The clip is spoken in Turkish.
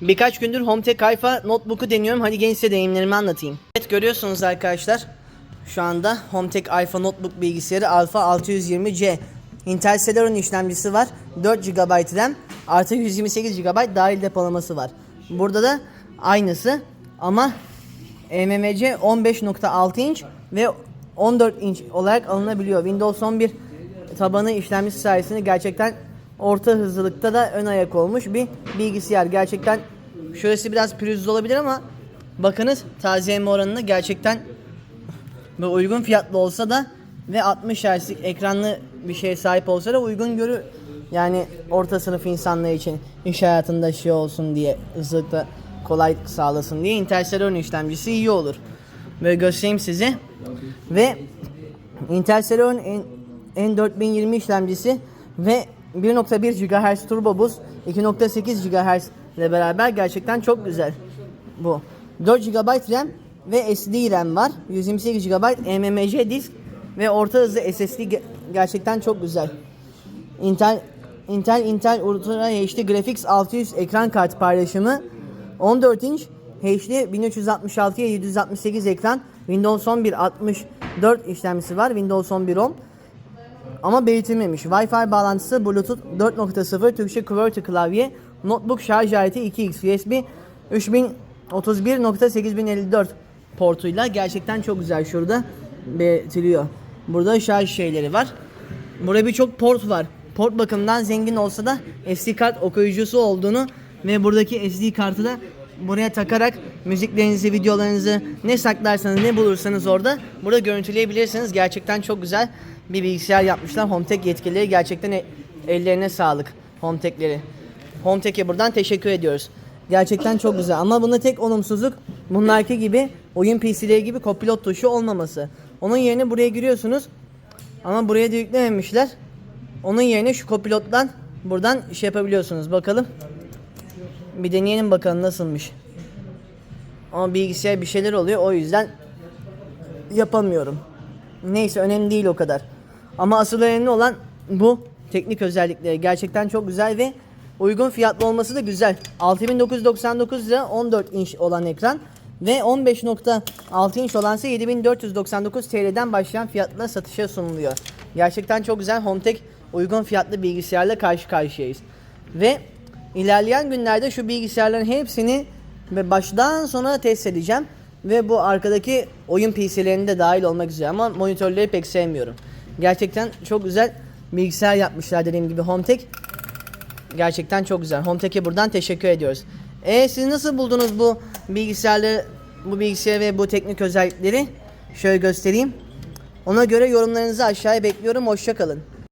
Birkaç gündür Hometech Alpha notebook'u deniyorum. Hadi size deneyimlerimi anlatayım. Evet görüyorsunuz arkadaşlar. Şu anda Hometech Alpha notebook bilgisayarı Alpha 620C. Intel Celeron işlemcisi var. 4 GB RAM artı 128 GB dahil depolaması var. Burada da aynısı ama eMMC 15.6 inç ve 14 inç olarak alınabiliyor. Windows 11 tabanı işlemcisi sayesinde gerçekten orta hızlılıkta da ön ayak olmuş bir bilgisayar. Gerçekten şurası biraz pürüzlü olabilir ama bakınız tazeleme oranını gerçekten ve uygun fiyatlı olsa da ve 60 Hz'lik ekranlı bir şeye sahip olsa da uygun görür. Yani orta sınıf insanlar için iş hayatında şey olsun diye hızlıkla kolaylık sağlasın diye Intel Celeron işlemcisi iyi olur. Böyle göstereyim size. Ve Intel Celeron N- N4020 işlemcisi ve 1.1 GHz Turbo Boost 2.8 GHz ile beraber gerçekten çok güzel. Bu. 4 GB RAM ve SD RAM var. 128 GB eMMC disk ve orta hızlı SSD ge- gerçekten çok güzel. Intel Intel Intel Ultra HD Graphics 600 ekran kartı paylaşımı 14 inç HD 1366'ya 768 ekran Windows 11 64 işlemcisi var Windows 11 10 ama belirtilmemiş. Wi-Fi bağlantısı Bluetooth 4.0 Türkçe QWERTY klavye notebook şarj aleti 2x USB 3031.8054 portuyla gerçekten çok güzel şurada belirtiliyor. Burada şarj şeyleri var. Burada birçok port var. Port bakımından zengin olsa da SD kart okuyucusu olduğunu ve buradaki SD kartı da buraya takarak müziklerinizi, videolarınızı ne saklarsanız ne bulursanız orada burada görüntüleyebilirsiniz. Gerçekten çok güzel bir bilgisayar yapmışlar. Hometech yetkilileri gerçekten e- ellerine sağlık. Hometech'leri. Hometech'e buradan teşekkür ediyoruz. Gerçekten çok güzel ama bunda tek olumsuzluk bunlarki gibi oyun PC'leri gibi kopilot tuşu olmaması. Onun yerine buraya giriyorsunuz ama buraya da yüklememişler. Onun yerine şu kopilottan buradan şey yapabiliyorsunuz. Bakalım. Bir deneyelim bakalım nasılmış. Ama bilgisayar bir şeyler oluyor o yüzden yapamıyorum. Neyse önemli değil o kadar. Ama asıl önemli olan bu teknik özellikleri. Gerçekten çok güzel ve uygun fiyatlı olması da güzel. 6999 lira 14 inç olan ekran ve 15.6 inç olansa 7499 TL'den başlayan fiyatla satışa sunuluyor. Gerçekten çok güzel Hometech uygun fiyatlı bilgisayarla karşı karşıyayız. Ve ilerleyen günlerde şu bilgisayarların hepsini ve baştan sona test edeceğim. Ve bu arkadaki oyun PC'lerinde de dahil olmak üzere ama monitörleri pek sevmiyorum. Gerçekten çok güzel bilgisayar yapmışlar dediğim gibi Hometech. Gerçekten çok güzel. Hometech'e buradan teşekkür ediyoruz. E siz nasıl buldunuz bu bilgisayarları, bu bilgisayarı ve bu teknik özellikleri? Şöyle göstereyim. Ona göre yorumlarınızı aşağıya bekliyorum. Hoşça kalın.